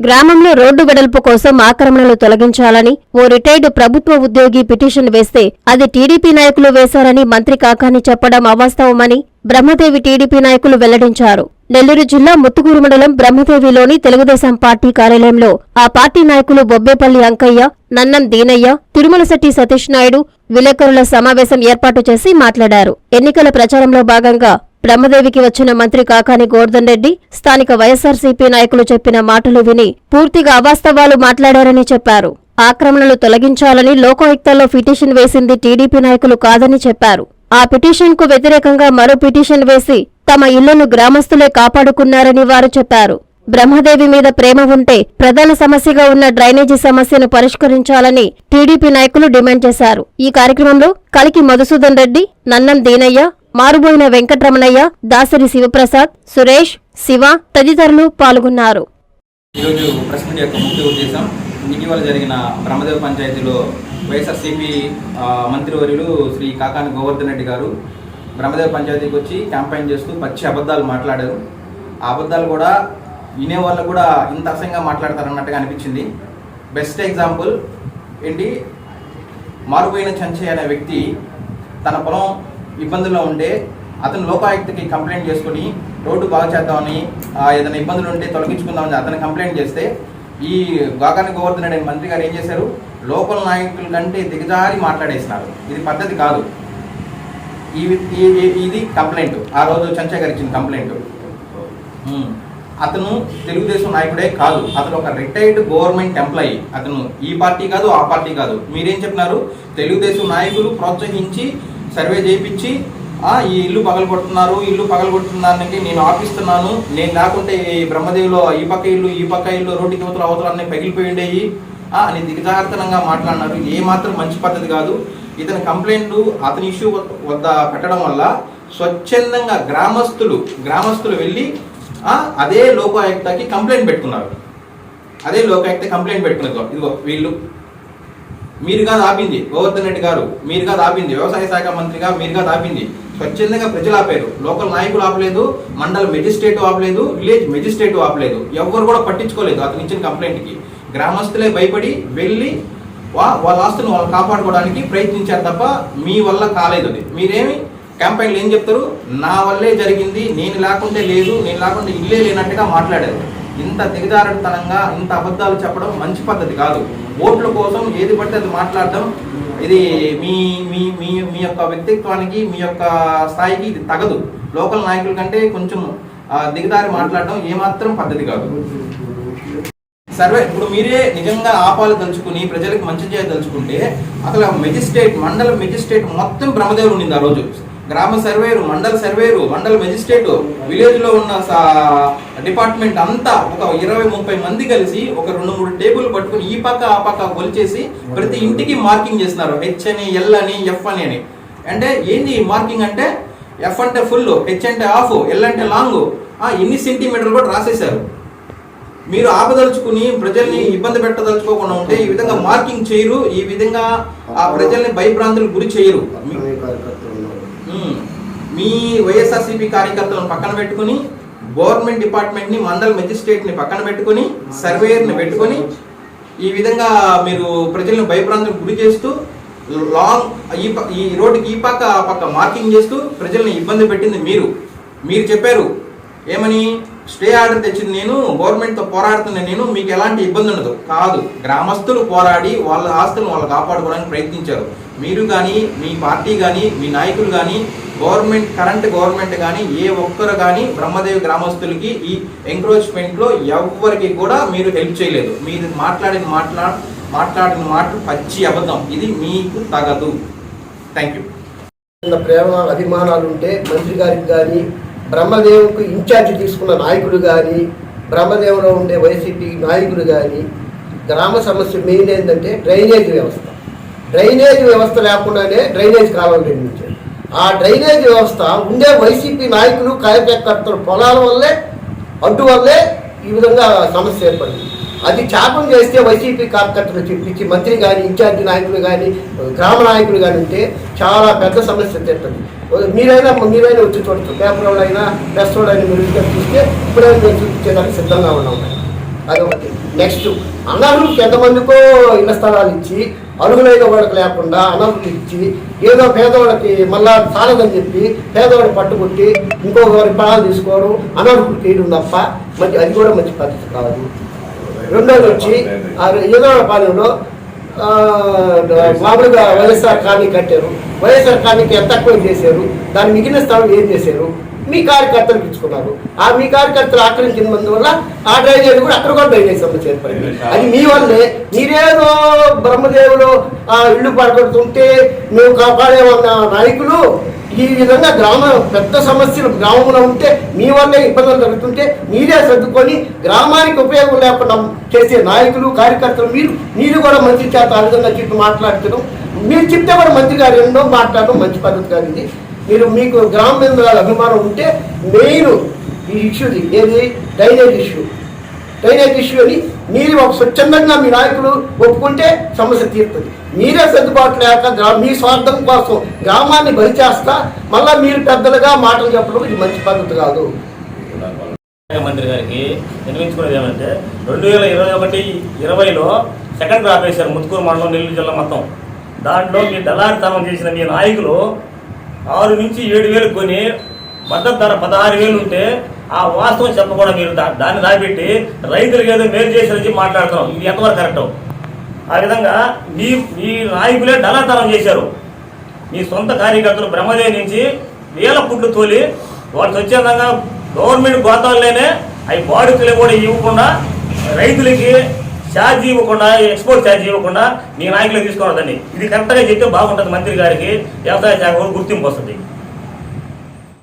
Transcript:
గ్రామంలో రోడ్డు వెడల్పు కోసం ఆక్రమణలు తొలగించాలని ఓ రిటైర్డ్ ప్రభుత్వ ఉద్యోగి పిటిషన్ వేస్తే అది టీడీపీ నాయకులు వేశారని మంత్రి కాకాని చెప్పడం అవాస్తవమని బ్రహ్మదేవి టీడీపీ నాయకులు వెల్లడించారు. నెల్లూరు జిల్లా ముత్తుకూరు మండలం బ్రహ్మదేవిలోని తెలుగుదేశం పార్టీ కార్యాలయంలో ఆ పార్టీ నాయకులు బొబ్బేపల్లి అంకయ్య నన్నం దీనయ్య తిరుమలశెట్టి సతీష్ నాయుడు విలేకరుల సమావేశం ఏర్పాటు చేసి మాట్లాడారు. ఎన్నికల ప్రచారంలో భాగంగా బ్రహ్మదేవికి వచ్చిన మంత్రి కాకాని గోర్ధన్ రెడ్డి స్థానిక వైఎస్సార్సీపీ నాయకులు చెప్పిన మాటలు విని పూర్తిగా అవాస్తవాలు మాట్లాడారని చెప్పారు. ఆక్రమణలు తొలగించాలని లోకాయుక్తలో పిటిషన్ వేసింది టీడీపీ నాయకులు కాదని చెప్పారు. ఆ పిటిషన్కు వ్యతిరేకంగా మరో పిటిషన్ వేసి తమ ఇళ్ళను గ్రామస్తులే కాపాడుకున్నారని వారు చెప్పారు. బ్రహ్మదేవి మీద ప్రేమ ఉంటే ప్రధాన సమస్యగా ఉన్న డ్రైనేజీ సమస్యను పరిష్కరించాలని టీడీపీ నాయకులు డిమాండ్ చేశారు. ఈ కార్యక్రమంలో కలికి మధుసూదన్ రెడ్డి నన్నం దీనయ్య మారుబోయిన వెంకటరమణయ్య దాసరి శివప్రసాద్ సురేష్ శివ తదితరులు పాల్గొన్నారు. ఈరోజు ప్రెస్ మీట్ యొక్క ముఖ్య ఉద్దేశం ఇటీవల జరిగిన బ్రహ్మదేవ పంచాయతీలో వైఎస్ఆర్సీపీ మంత్రివర్యులు శ్రీ కాకాని గోవర్ధన్ రెడ్డి గారు బ్రహ్మదేవ పంచాయతీకి వచ్చి క్యాంపెయిన్ చేస్తూ పచ్చి అబద్ధాలు మాట్లాడారు. ఆ అబద్ధాలు కూడా వినే వాళ్ళు కూడా ఇంత అసంగా మాట్లాడతారన్నట్టుగా అనిపించింది. బెస్ట్ ఎగ్జాంపుల్ ఏంటి? మారుపోయిన చంచే అనే వ్యక్తి తన పొలం ఇబ్బందుల్లో ఉంటే అతను లోకాయుక్తకి కంప్లైంట్ చేసుకుని రోడ్డు బాగు చేద్దామని ఆ, ఏదైనా ఇబ్బందులు ఉంటే తొలగించుకుందామని అతను కంప్లైంట్ చేస్తే ఈ గోకాని గోవర్ధన్ అనే మంత్రి గారు ఏం చేశారు? లోకల్ నాయకుల కంటే దిగజారి మాట్లాడేసినారు. ఇది పద్ధతి కాదు. ఇది కంప్లైంట్. ఆ రోజు చంచా గారు ఇచ్చిన కంప్లైంట్. అతను తెలుగుదేశం నాయకుడే కాదు. అతను ఒక రిటైర్డ్ గవర్నమెంట్ ఎంప్లాయీ. అతను ఈ పార్టీ కాదు ఆ పార్టీ కాదు. మీరేం చెప్పినారు? తెలుగుదేశం నాయకులు ప్రోత్సహించి సర్వే చేయించి ఈ ఇల్లు పగలగొడుతున్నారు ఇల్లు పగలగొడుతున్నానికి నేను ఆపిస్తున్నాను. నేను లేకుంటే ఈ బ్రహ్మదేవిలో ఈ పక్క ఇల్లు ఈ పక్క ఇల్లు రోడ్డుకి అవతల అవతల అన్నీ పగిలిపోయి ఉండేవి అని దిగజాగ్రత్తనంగా మాట్లాడినారు. ఏ మాత్రం మంచి పద్ధతి కాదు. ఇతని కంప్లైంట్లు అతని ఇష్యూ వద్ద పెట్టడం వల్ల స్వచ్ఛందంగా గ్రామస్తులు గ్రామస్తులు వెళ్ళి అదే లోకాయుక్తకి కంప్లైంట్ పెట్టుకున్నారు. అదే లోకాయుక్త కంప్లైంట్ పెట్టుకున్నారు. ఇదిగో వీళ్ళు మీరు కాదు ఆపింది. గోవర్ధన్ రెడ్డి గారు మీరు కాదు ఆపింది. వ్యవసాయ శాఖ మంత్రిగా మీరు కాదు ఆపింది. స్వచ్ఛందంగా ప్రజలు ఆపారు. లోకల్ నాయకులు ఆపలేదు మండల మెజిస్ట్రేట్ ఆపలేదు విలేజ్ మెజిస్ట్రేట్ ఆపలేదు. ఎవరు కూడా పట్టించుకోలేదు అతను ఇచ్చిన కంప్లైంట్కి. గ్రామస్తులే భయపడి వెళ్ళి వా వాళ్ళ ఆస్తులను వాళ్ళు కాపాడుకోవడానికి ప్రయత్నించారు తప్ప మీ వల్ల కాలేదు అది. మీరేమి క్యాంపెయిన్లు ఏం చెప్తారు? నా వల్లే జరిగింది నేను లేకుంటే లేదు నేను లేకుంటే ఇల్లే లేనట్టుగా మాట్లాడారు. ఇంత దిగజారుడుతనంగా ఇంత అబద్ధాలు చెప్పడం మంచి పద్ధతి కాదు. ఓట్ల కోసం ఏది పడితే అది మాట్లాడడం ఇది మీ మీ మీ మీ యొక్క వ్యక్తిత్వానికి మీ యొక్క స్థాయికి ఇది తగదు. లోకల్ నాయకుల కంటే కొంచెం దిగదారి మాట్లాడడం ఏమాత్రం పద్ధతి కాదు. సర్వే ఇప్పుడు మీరే నిజంగా ఆపాలు తలుచుకుని ప్రజలకు మంచి చేయదలుచుకుంటే అసలు మెజిస్ట్రేట్ మండల మెజిస్ట్రేట్ మొత్తం బ్రహ్మదేవుడు ఉండింది ఆ రోజు. గ్రామ సర్వేరు మండల సర్వేరు మండల మెజిస్ట్రేటు విలేజ్లో ఉన్న సా- డిపార్ట్మెంట్ అంతా ఒక ఇరవై ముప్పై మంది కలిసి ఒక రెండు మూడు టేబుల్ పట్టుకుని ఈ పక్క ఆ పక్క కొలిచేసి ప్రతి ఇంటికి మార్కింగ్ చేస్తున్నారు. హెచ్ అని ఎల్ అని ఎఫ్ అని అని. అంటే ఏంది మార్కింగ్ అంటే? ఎఫ్ అంటే ఫుల్ హెచ్ అంటే ఆఫ్ ఎల్ అంటే లాంగ్ ఎన్ని సెంటీమీటర్లు కూడా రాసేశారు. మీరు ఆపదలుచుకుని ప్రజల్ని ఇబ్బంది పెట్టదలుచుకోకుండా ఉంటే ఈ విధంగా మార్కింగ్ చేయరు ఈ విధంగా ఆ ప్రజల్ని భయభ్రాంతులకు గురి చేయరు. మీ- వైఎస్ఆర్సీపీ కార్యకర్తలను పక్కన పెట్టుకుని గవర్నమెంట్ డిపార్ట్మెంట్ని మెజిస్ట్రేట్ని మెజిస్ట్రేట్ని పక్కన పెట్టుకుని సర్వేయర్ని పెట్టుకుని ఈ విధంగా మీరు ప్రజలను భయభ్రాంతులకు గురి చేస్తూ లాంగ్ ఈ ఈ రోడ్డుకి ఈ పక్క ఆ పక్క మార్కింగ్ చేస్తూ ప్రజల్ని ఇబ్బంది పెట్టింది మీరు. మీరు చెప్పారు ఏమని? స్టే ఆర్డర్ తెచ్చింది నేను గవర్నమెంట్తో పోరాడుతున్న నేను మీకు ఎలాంటి ఇబ్బంది ఉండదు. కాదు గ్రామస్తులు పోరాడి వాళ్ళ ఆస్తులను వాళ్ళు కాపాడుకోవడానికి ప్రయత్నించారు. మీరు కానీ మీ పార్టీ కానీ మీ నాయకులు కానీ గవర్నమెంట్ కరెంట్ గవర్నమెంట్ కానీ ఏ ఒక్కరు కానీ బ్రహ్మదేవి గ్రామస్తులకి ఈ ఎంక్రోచ్మెంట్లో ఎవ్వరికి కూడా మీరు హెల్ప్ చేయలేదు. మీరు మాట్లాడిన మాట్లా మాట్లాడిన మాటలు పచ్చి అబద్ధం. ఇది మీకు తగదు. థ్యాంక్ యూ ప్రేమ అభిమానాలు ఉంటే మంత్రి గారికి కానీ బ్రహ్మదేవుకు ఇన్ఛార్జ్ తీసుకున్న నాయకుడు కానీ బ్రహ్మదేవులో ఉండే వైసీపీ నాయకులు కానీ గ్రామ సమస్య మెయిన్ ఏంటంటే డ్రైనేజ్ వ్యవస్థ. డ్రైనేజ్ వ్యవస్థ లేకుండానే డ్రైనేజ్ కాలం నిర్మించారు. ఆ డ్రైనేజ్ వ్యవస్థ ఉండే వైసీపీ నాయకులు కార్యకర్తల పొలాల వల్లే అడ్డు వల్లే ఈ విధంగా సమస్య ఏర్పడింది. అది త్యాగం చేస్తే వైసీపీ కార్యకర్తలు చెప్పించి మంత్రి కానీ ఇన్ఛార్జి నాయకులు కానీ గ్రామ నాయకులు కానీ ఉంటే చాలా పెద్ద సమస్య తెస్తుంది. మీరైనా మీరైనా వచ్చి చూడచ్చు. పేపర్ వాళ్ళైనా ప్రెస్ వాళ్ళైనా మీరు చూస్తే ఇప్పుడైనా మేము చూపించేదానికి సిద్ధంగా ఉన్నాం. అదొకటి. నెక్స్ట్ అనర్హులకు ఎంతమందికో ఇళ్ళ స్థలాలు ఇచ్చి అర్హులైన వాళ్ళకి లేకుండా అనర్హులు ఇచ్చి ఏదో పేదవాళ్ళకి మళ్ళా చాలదని చెప్పి పేదవాడిని పట్టుకుంటే ఇంకొకరి పడాలు తీసుకోవడం అనర్హులు చేయడం తప్ప మంచి అది కూడా మంచి పద్ధతి కాదు. రెండోది వచ్చి ఆ ఏదో పాలెంలో మామూలుగా వైఎస్ఆర్ కాలనీ కట్టారు. వైఎస్ఆర్ కాలనీకి ఎంత తక్కువ చేశారు? దాని మిగిలిన స్థలం ఏం చేశారు? మీ కార్యకర్తలు పిలుచుకున్నారు. ఆ మీ కార్యకర్తలు ఆక్రమించిన వల్ల ఆ డ్రైనేజ్ కూడా అక్కడ కూడా డ్రైనేజ్ సమస్య ఏర్పడింది అది మీ వల్లే. మీరేదో బ్రహ్మదేవులు ఆ ఇల్లు పడగొడుతుంటే మేము కాపాడేమన్న నాయకులు ఈ విధంగా గ్రామ పెద్ద సమస్యలు గ్రామంలో ఉంటే మీ వల్లే ఇబ్బందులు జరుగుతుంటే మీరే సర్దుకొని గ్రామానికి ఉపయోగం లేకుండా చేసే నాయకులు కార్యకర్తలు మీరు మీరు కూడా మంచి చేత ఆ విధంగా చెప్పి మాట్లాడుతున్నాం. మీరు చెప్తే కూడా మంత్రి గారు ఎన్నో మాట్లాడడం మంచి పద్ధతి కాదు ఇది. మీరు మీకు గ్రామం మీద అభిమానం ఉంటే మెయిన్ ఈ ఇష్యూది ఏది? Drainage issue. డ్రైనేజ్ ఇష్యూ అని మీరు ఒక స్వచ్ఛందంగా మీ నాయకులు ఒప్పుకుంటే సమస్య తీరుతుంది. మీరే సర్దుబాటు లేక గ్రా మీ స్వార్థం కోసం గ్రామాన్ని బలి చేస్తా మళ్ళీ మీరు పెద్దలుగా మాటలు చెప్పడం ఇది మంచి పద్ధతి కాదు. మంత్రి గారికి వినిపించుకునేది ఏమంటే రెండు వేల ఇరవై ఒకటి ఇరవైలో సెకండ్ క్రాప్ వేశారు ముత్తుకూరు మండలం నెల్లూరు జిల్లా మొత్తం. దాంట్లో మీ దళారితనం చేసిన మీ నాయకులు ఆరు నుంచి ఏడు వేలు కొని మద్దతు ధర పదహారు వేలు ఉంటే ఆ వాస్తవం చెప్పకుండా మీరు దాన్ని దాచిపెట్టి రైతులకు ఏదో మేలు చేశారని మాట్లాడుతున్నాం. ఇది ఎంతవరకు కరెక్ట్? ఆ విధంగా మీ మీ నాయకులే డలాతనం చేశారు. మీ సొంత కార్యకర్తలు బ్రహ్మదేవి నుంచి వేల పుట్లు తోలి వాళ్ళు స్వచ్ఛందంగా గవర్నమెంట్ గోతాల్లోనే అవి బాడుకులు కూడా ఇవ్వకుండా రైతులకి ఛార్జ్ ఇవ్వకుండా ఎక్స్పోర్ట్ ఛార్జ్ ఇవ్వకుండా మీ నాయకులు తీసుకోవద్దండి ఇది కరెక్ట్గా చెప్తే బాగుంటుంది మంత్రి గారికి వ్యవసాయ శాఖ గుర్తింపు వస్తుంది.